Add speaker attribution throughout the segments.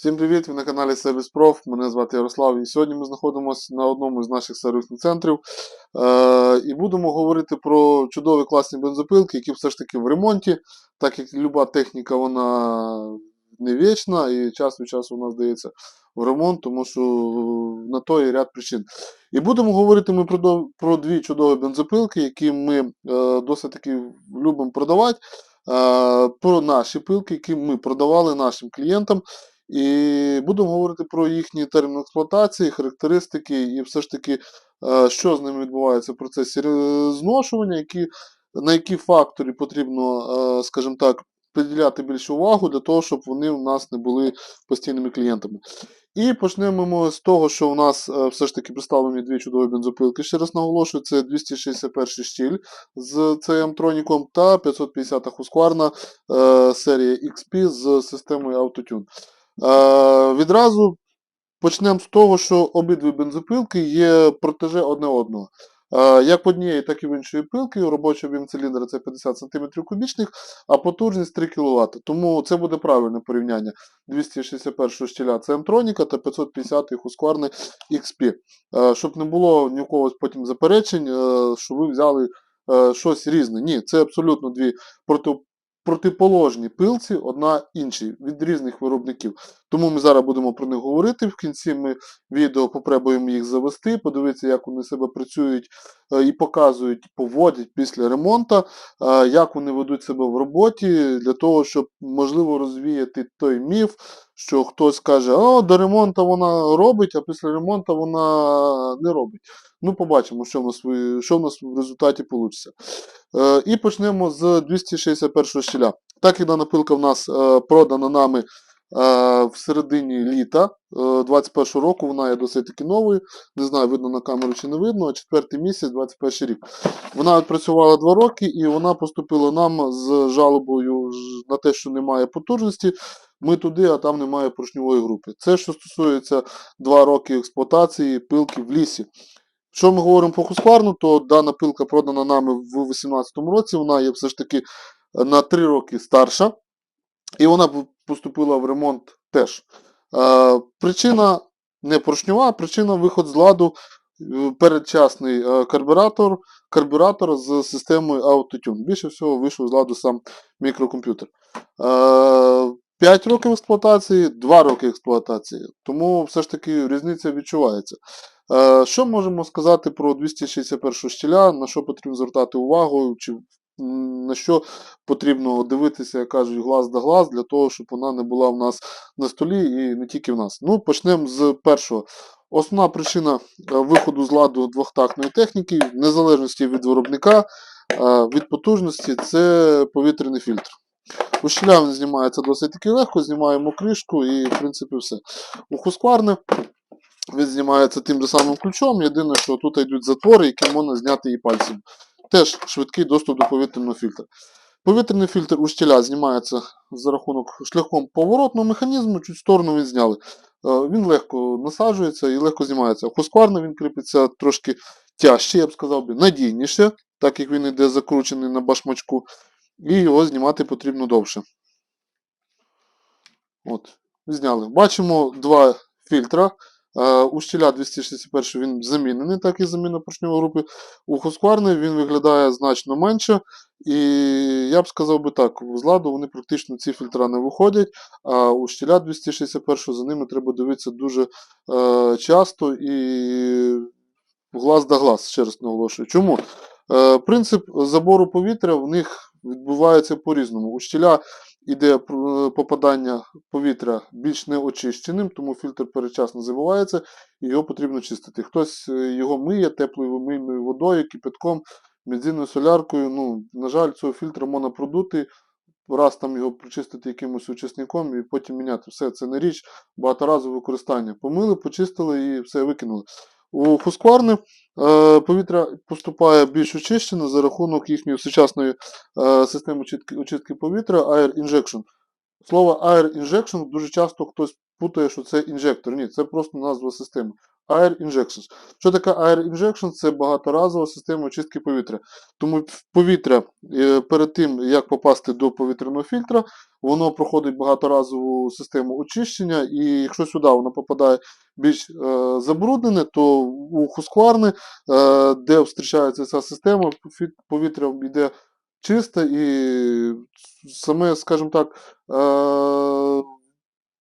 Speaker 1: Всім привіт! Ви на каналі Сервіс Проф. Мене звати Ярослав. І сьогодні ми знаходимося на одному з наших сервісних центрів. Е, і будемо говорити про чудові класні бензопилки, які все ж таки в ремонті, так як люба техніка вона не вічна і час від часу вона здається в ремонт, тому що на то є ряд причин. І будемо говорити ми про, про дві чудові бензопилки, які ми е, досить таки любимо продавати. Е, про наші пилки, які ми продавали нашим клієнтам. І будемо говорити про їхні терміни експлуатації, характеристики, і все ж таки, е, що з ними відбувається в процесі зношування, які, на які фактори потрібно, е, скажімо так, приділяти більше увагу для того, щоб вони у нас не були постійними клієнтами. І почнемо ми з того, що у нас е, все ж таки представлені дві чудові бензопилки. Ще раз наголошую, це 261 штіль з CM Троніком та 550 Husqvarna серії XP з системою Autotune. Е, відразу почнемо з того, що обидві бензопилки є протеже одне одного. Е, як в однієї, так і в іншої пилки. Робочий об'єм циліндра це 50 см кубічних, а потужність 3 кВт. Тому це буде правильне порівняння 261 щіля це Amtronica та 550 Husqvarna XP. Щоб не було ні у когось потім заперечень, е, що ви взяли щось різне. Ні, це абсолютно дві проти, протиположні пилці, одна іншій, від різних виробників. Тому ми зараз будемо про них говорити. В кінці ми відео попробуємо їх завести, подивитися, як вони себе працюють е, і показують, поводять після ремонту, е, як вони ведуть себе в роботі, для того, щоб можливо розвіяти той міф, що хтось каже, о, до ремонту вона робить, а після ремонту вона не робить. Ну, побачимо, що в нас, що в нас в результаті вийде. І почнемо з 261 щіля. Так як дана пилка в нас е, продана нами в середині літа е, 21 року, вона є досить таки новою. Не знаю, видно на камеру чи не видно. а Четвертий місяць, 21 рік. Вона відпрацювала 2 роки і вона поступила нам з жалобою на те, що немає потужності. Ми туди, а там немає поршньової групи. Це що стосується 2 роки експлуатації пилки в лісі. Що ми говоримо по Husqvarna, то дана пилка продана нами в 2018 році, вона є все ж таки на 3 роки старша, і вона поступила в ремонт теж. Е, причина не поршньова, причина виход з ладу е, передчасний е, карбюратор, карбюратор з системою Autotune. Більше всього вийшов з ладу сам мікрокомп'ютер. Е, 5 років експлуатації, 2 роки експлуатації. Тому все ж таки різниця відчувається. Е, Що можемо сказати про 261 щіля, на що потрібно звертати увагу, чи на що потрібно дивитися, як кажуть, глаз да глаз, для того, щоб вона не була в нас на столі і не тільки в нас. Ну, почнемо з першого. Основна причина е, виходу з ладу двохтактної техніки, в незалежності від виробника, е, від потужності, це повітряний фільтр. У він знімається досить таки легко, знімаємо кришку і, в принципі, все. У Husqvarna він знімається тим же самим ключом. Єдине, що тут йдуть затвори, які можна зняти і пальцем. Теж швидкий доступ до повітряного фільтра. Повітряний фільтр у щіля знімається за рахунок шляхом поворотного механізму, чуть сторону він зняли. Е, Він легко насаджується і легко знімається. У він кріпиться трошки тяжче, я б сказав би, надійніше, так як він йде закручений на башмачку, і його знімати потрібно довше. От, зняли. Бачимо два фільтра. Е, У щіля 261 він замінений, так і заміна поршньової групи. У Husqvarna він виглядає значно менше. І я б сказав би так, з ладу вони практично ці фільтра не виходять, а у щіля 261 за ними треба дивитися дуже е, часто і глаз да глаз, ще раз наголошую. Чому? Е, принцип забору повітря в них відбувається по-різному. У щіля іде пр- попадання повітря більш неочищеним, тому фільтр передчасно забивається і його потрібно чистити. Хтось е, його миє теплою вимийною водою, кипятком, бензинною соляркою. Ну, на жаль, цього фільтра можна продути, раз там його прочистити якимось очисником і потім міняти. Все, це не річ багаторазове використання. Помили, почистили і все викинули. У Husqvarna е, повітря поступає більш очищено за рахунок їхньої сучасної е, системи очистки, повітря Air Injection. Слово Air Injection дуже часто хтось путає, що це інжектор. Ні, це просто назва системи. Air Injections. Що таке Air Injection? Це багаторазова система очистки повітря. Тому повітря е, перед тим, як попасти до повітряного фільтра, воно проходить багаторазову систему очищення, і якщо сюди воно попадає більш е, забруднене, то у хускварни, е, де зустрічається ця система, повітря йде чисте і саме, скажімо так, е,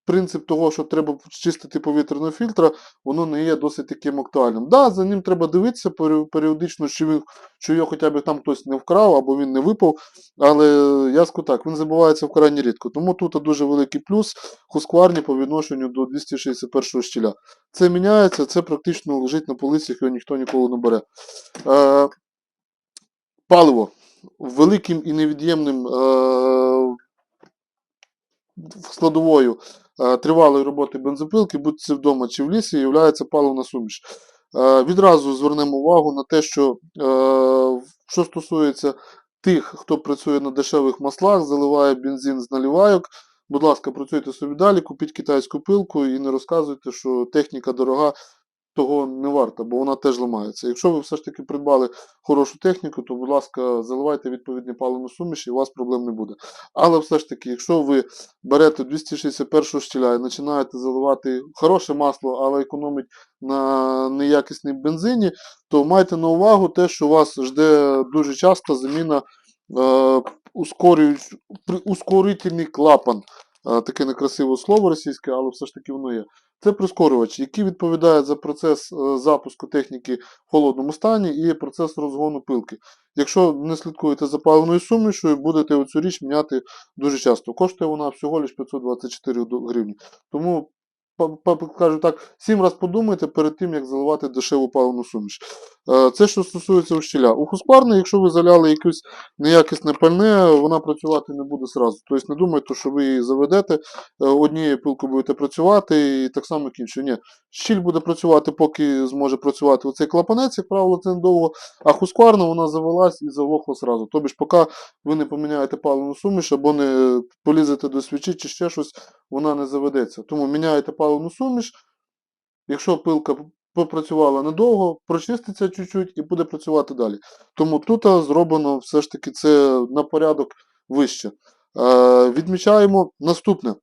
Speaker 1: принцип того, що треба чистити повітряного фільтра, воно не є досить таким актуальним. Да, за ним треба дивитися періодично, чи він, чи його хоча б там хтось не вкрав або він не випав. Але я скажу так, він забувається вкрайні рідко. Тому тут дуже великий плюс Husqvarna по відношенню до 261 щіля. Це міняється, це практично лежить на полицях, його ніхто ніколи не бере. Е, паливо великим і невід'ємним е, складовою тривалої роботи бензопилки, будь це вдома чи в лісі, є паливна суміш. Е, Відразу звернемо увагу на те, що е, що стосується тих, хто працює на дешевих маслах, заливає бензин з налівайок. Будь ласка, працюйте собі далі, купіть китайську пилку і не розказуйте, що техніка дорога, того не варта, бо вона теж ламається. Якщо ви все ж таки придбали хорошу техніку, то, будь ласка, заливайте відповідні паливну суміш і у вас проблем не буде. Але все ж таки, якщо ви берете 261 штіля і починаєте заливати хороше масло, але економить на неякісній бензині, то майте на увагу те, що вас жде дуже часто заміна е, ускорительний клапан. Е, таке некрасиве слово російське, але все ж таки воно є. Це прискорювач, який відповідає за процес е, запуску техніки в холодному стані і процес розгону пилки. Якщо не слідкуєте за паливною сумішою, будете оцю річ міняти дуже часто. Коштує вона всього лише 524 гривні. Тому, кажу так, сім раз подумайте перед тим, як заливати дешеву паливну суміш. Е, Це що стосується ущіля. У Husqvarna, якщо ви заляли якусь неякісне пальне, вона працювати не буде сразу. Тобто не думайте, що ви її заведете, е, однією пилкою будете працювати і так само кінчу. Ні. Щіль буде працювати, поки зможе працювати оцей клапанець, як правило, це недовго. А Husqvarna вона завелась і заглохла сразу. Тобі поки ви не поміняєте паливну суміш або не полізете до свічі чи ще щось, вона не заведеться. Тому міняєте паливну суміш. Якщо пилка попрацювала недовго, прочиститься чуть-чуть і буде працювати далі. Тому тут зроблено все ж таки це на порядок вище. Е, відмічаємо наступне.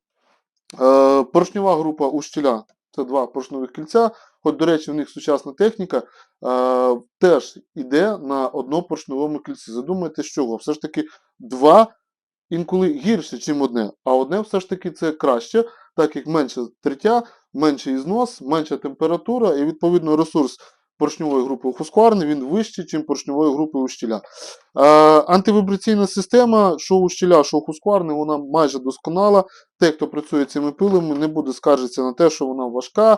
Speaker 1: Е, поршнева група у щіля це два поршневих кільця. Хоч, до речі, в них сучасна техніка е, теж йде на однопоршневому кільці. Задумайте, з чого? Все ж таки два інколи гірше, ніж одне, а одне все ж таки це краще, так як менше триття, менший ізнос, менша температура і відповідно ресурс поршньової групи у Husqvarna він вищий, ніж поршньової групи у щіля. Е, антивібраційна система, що у щіля, що Husqvarna, вона майже досконала. Той, хто працює цими пилами, не буде скаржитися на те, що вона важка,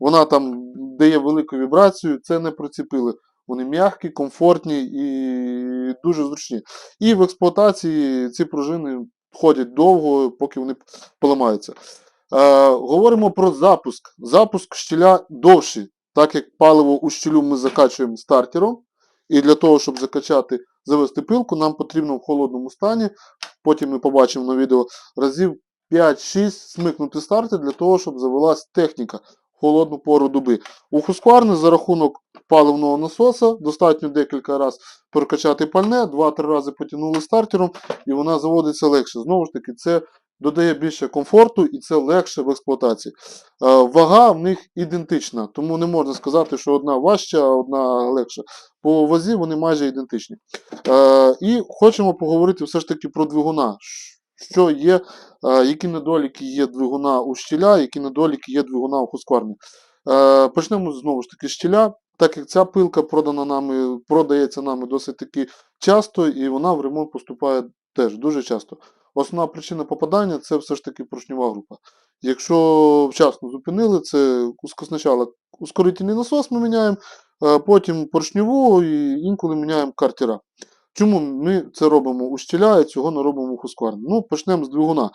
Speaker 1: вона там дає велику вібрацію. Це не про ці пили. Вони м'які, комфортні і дуже зручні. І в експлуатації ці пружини ходять довго, поки вони поламаються. Е, говоримо про запуск. Запуск щіля довший, так як паливо у щілю ми закачуємо стартером. І для того, щоб закачати, завести пилку, нам потрібно в холодному стані, потім ми побачимо на відео разів 5-6 смикнути стартер для того, щоб завелась техніка холодну пору доби. У Husqvarna за рахунок паливного насоса достатньо декілька разів прокачати пальне, 2-3 рази потягнули стартером, і вона заводиться легше. Знову ж таки, це додає більше комфорту і це легше в експлуатації. Е, Вага в них ідентична, тому не можна сказати, що одна важча, а одна легша. По вазі вони майже ідентичні. Е, І хочемо поговорити все ж таки про двигуна. Що є, е, які недоліки є двигуна у щіля, які недоліки є двигуна у Husqvarna. Е, Почнемо знову ж таки з щіля. Так як ця пилка продана нами, продається нами досить таки часто, і вона в ремонт поступає теж дуже часто. Основна причина попадання це все ж таки поршнева група. Якщо вчасно зупинили, це спочатку ускорительний насос ми міняємо, потім поршневу і інколи міняємо картера. Чому ми це робимо у щіля і цього не робимо у Husqvarna? Ну, почнемо з двигуна.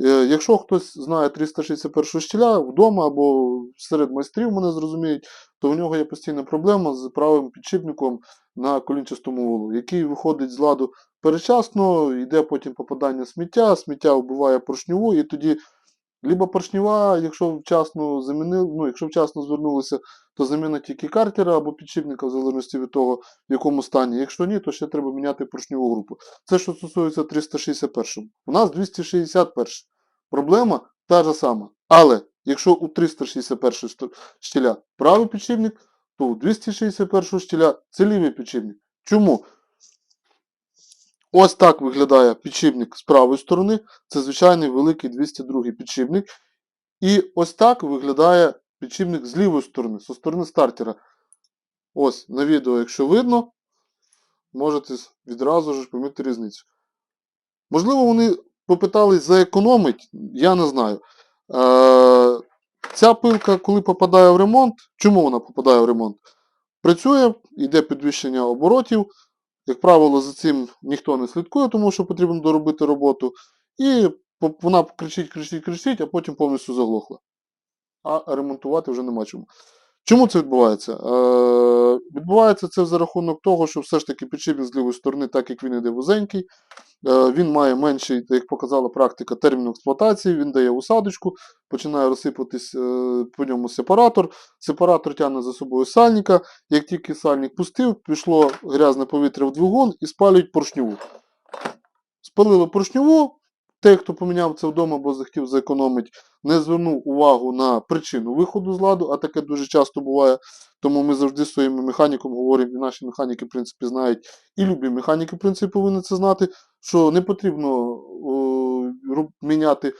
Speaker 1: Е, Якщо хтось знає 361 щіля вдома або серед майстрів мене зрозуміють, то в нього є постійна проблема з правим підшипником на колінчастому волу, який виходить з ладу передчасно, йде потім попадання сміття, сміття вбиває поршневу, і тоді Либо поршнева, якщо вчасно замінили, ну, якщо вчасно звернулися, то заміна тільки картера або підшипника, в залежності від того, в якому стані. Якщо ні, то ще треба міняти поршневу групу. Це що стосується 361. У нас 261. Проблема та ж сама. Але якщо у 361 сто- штіля правий підшипник, то у 261 штіля це лівий підшипник. Чому? Ось так виглядає підшипник з правої сторони. Це звичайний великий 202 підшипник. І ось так виглядає підшипник з лівої сторони, зі сторони стартера. Ось на відео, якщо видно, можете відразу ж помітити різницю. Можливо, вони попитались заекономити, я не знаю. Е, ця пилка, коли попадає в ремонт, чому вона попадає в ремонт? Працює, йде підвищення оборотів. Як правило, за цим ніхто не слідкує, тому що потрібно доробити роботу. І вона кричить, кричить, кричить, а потім повністю заглохла. А ремонтувати вже нема чому. Чому це відбувається? Е, відбувається це за рахунок того, що все ж таки підшипник з лівої сторони, так як він іде вузенький, він має менший, як показала практика, термін експлуатації, він дає усадочку, починає розсипатись е, по ньому сепаратор. Сепаратор тягне за собою сальника. Як тільки сальник пустив, пішло грязне повітря в двигун і спалюють поршневу. Спалили поршневу. Той, хто поміняв це вдома, бо захотів зекономити, не звернув увагу на причину виходу з ладу, а таке дуже часто буває. Тому ми завжди своїм механіком говоримо, і наші механіки, в принципі, знають, і любі механіки, в принципі, повинні це знати, що не потрібно міняти, е,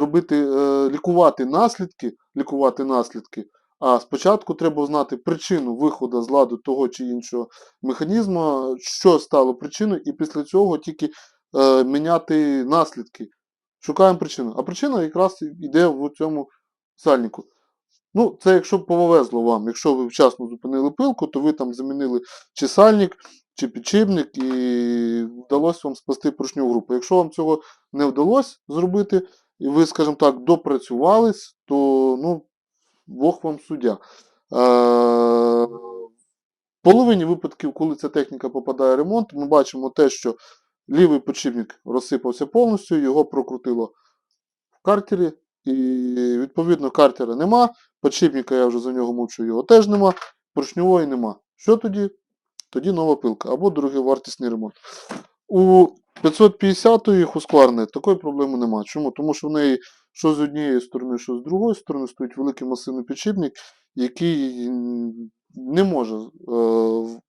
Speaker 1: робити, е, лікувати наслідки, лікувати наслідки. А спочатку треба знати причину виходу з ладу того чи іншого механізму, що стало причиною, і після цього тільки е, міняти наслідки. Шукаємо причину. А причина якраз йде в цьому сальнику. Ну, це якщо повезло вам. Якщо ви вчасно зупинили пилку, то ви там замінили чи сальник, чи підшипник, і вдалося вам спасти поршню групу. Якщо вам цього не вдалося зробити, і ви, скажімо так, допрацювались, то ну, Бог вам суддя. Е, в половині випадків, коли ця техніка попадає в ремонт, ми бачимо те, що лівий підшипник розсипався повністю, його прокрутило в картері, і відповідно картера нема. Підшипника я вже за нього мовчу, його теж нема, поршньової нема. Що тоді? Тоді нова пилка або другий вартісний ремонт. У 550-ї Husqvarna такої проблеми нема. Чому? Тому що в неї що з однієї сторони, що з другої сторони стоїть великий масивний підшипник, який не може е,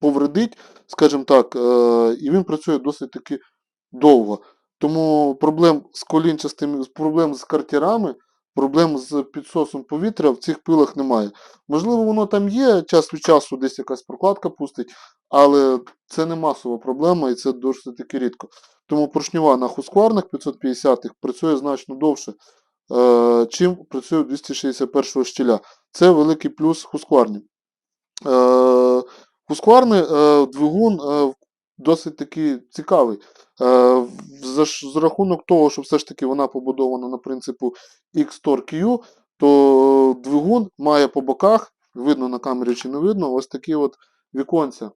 Speaker 1: повредити, скажімо так, е, і він працює досить таки довго. Тому проблем з колінчастими, проблем з картерами, проблем з підсосом повітря в цих пилах немає. Можливо, воно там є, час від часу десь якась прокладка пустить, але це не масова проблема і це досить таки рідко. Тому поршнева на Husqvarna 550-х працює значно довше, е, чим працює 261 щіля. Це великий плюс Husqvarna. Е, Husqvarna е, двигун е, досить таки цікавий. Е, за, за рахунок того, що все ж таки вона побудована на принципу X-Tor-Q, то двигун має по боках, видно на камері чи не видно, ось такі от віконця.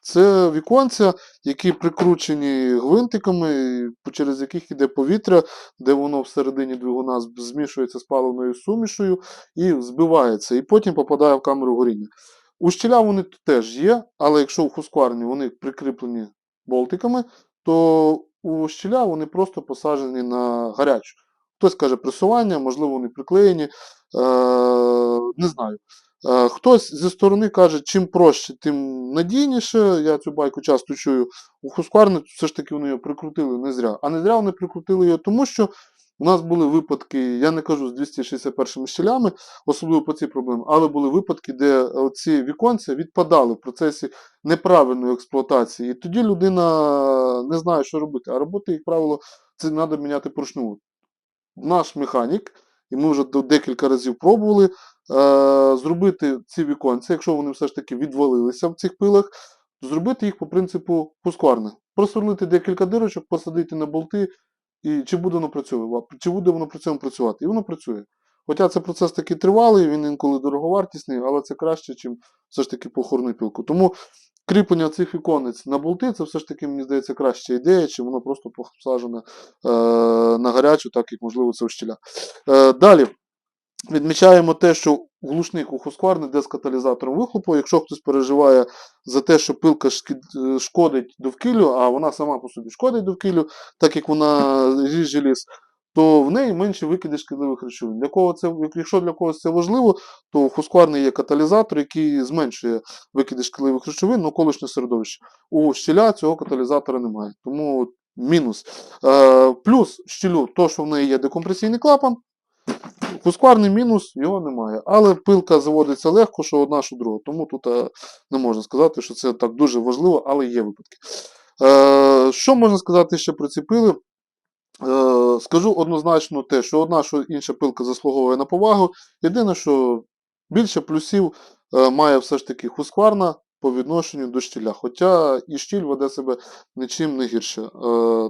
Speaker 1: Це віконця, які прикручені гвинтиками, через яких йде повітря, де воно всередині двигуна змішується з паливною сумішою і збивається, і потім попадає в камеру горіння. У щіля вони теж є, але якщо в Husqvarna вони прикріплені болтиками, то у щіля вони просто посаджені на гарячу. Хтось каже пресування, можливо, вони приклеєні. Е, не знаю. Е, Хтось зі сторони каже, чим проще, тим надійніше. Я цю байку часто чую. У Husqvarna все ж таки вони його прикрутили не зря. А не зря вони прикрутили його, тому що у нас були випадки, я не кажу з 261 щелями, особливо по цій проблемі, але були випадки, де ці віконця відпадали в процесі неправильної експлуатації. І тоді людина не знає, що робити. А роботи, як правило, це треба міняти поршню. Наш механік, і ми вже декілька разів пробували е, зробити ці віконці, якщо вони все ж таки відвалилися в цих пилах, зробити їх по принципу Husqvarna. Просверлити декілька дирочок, посадити на болти, і чи буде воно працювати, чи буде воно при цьому працювати. І воно працює. Хоча це процес такий тривалий, він інколи дороговартісний, але це краще, ніж все ж таки похорну пілку. Тому кріплення цих віконець на болти, це все ж таки, мені здається, краща ідея, чи воно просто посаджене е, на гарячу, так як можливо це в щіля. Е, далі. Відмічаємо те, що глушник у Husqvarna йде з каталізатором вихлопу. Якщо хтось переживає за те, що пилка шкодить довкіллю, а вона сама по собі шкодить довкіллю, так як вона ріже ліс, то в неї менше викиди шкідливих речовин. Для кого це, якщо для когось це важливо, то у Husqvarna є каталізатор, який зменшує викиди шкідливих речовин навколишнє середовище. У щіля цього каталізатора немає. Тому мінус. Е, плюс щілю, то, що в неї є декомпресійний клапан. Husqvarna мінус, його немає. Але пилка заводиться легко, що одна, що друга. Тому тут е, не можна сказати, що це так дуже важливо, але є випадки. Е, що можна сказати ще про ці пили? Е, скажу однозначно те, що одна, що інша пилка заслуговує на повагу. Єдине, що більше плюсів е, має все ж таки Husqvarna по відношенню до щіля. Хоча і щіль веде себе нічим не гірше. Е,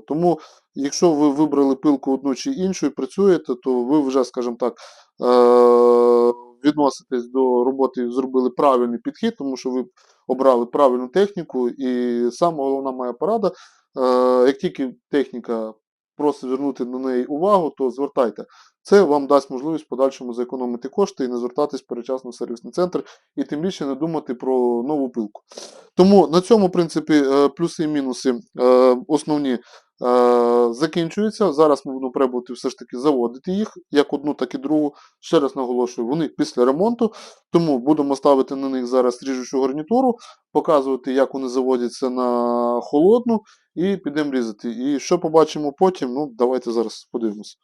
Speaker 1: тому, якщо ви вибрали пилку одну чи іншу і працюєте, то ви вже, скажімо так, е, відноситесь до роботи зробили правильний підхід, тому що ви обрали правильну техніку. І саме головна моя порада, е, як тільки техніка просить звернути на неї увагу, то звертайте. Це вам дасть можливість в подальшому зекономити кошти і не звертатись перечасно в сервісний центр, і тим більше не думати про нову пилку. Тому на цьому, в принципі, е, плюси і мінуси е, основні е, закінчуються. Зараз ми будемо пробувати все ж таки заводити їх, як одну, так і другу. Ще раз наголошую, вони після ремонту, тому будемо ставити на них зараз ріжучу гарнітуру, показувати, як вони заводяться на холодну, і підемо різати. І що побачимо потім, ну давайте зараз подивимося.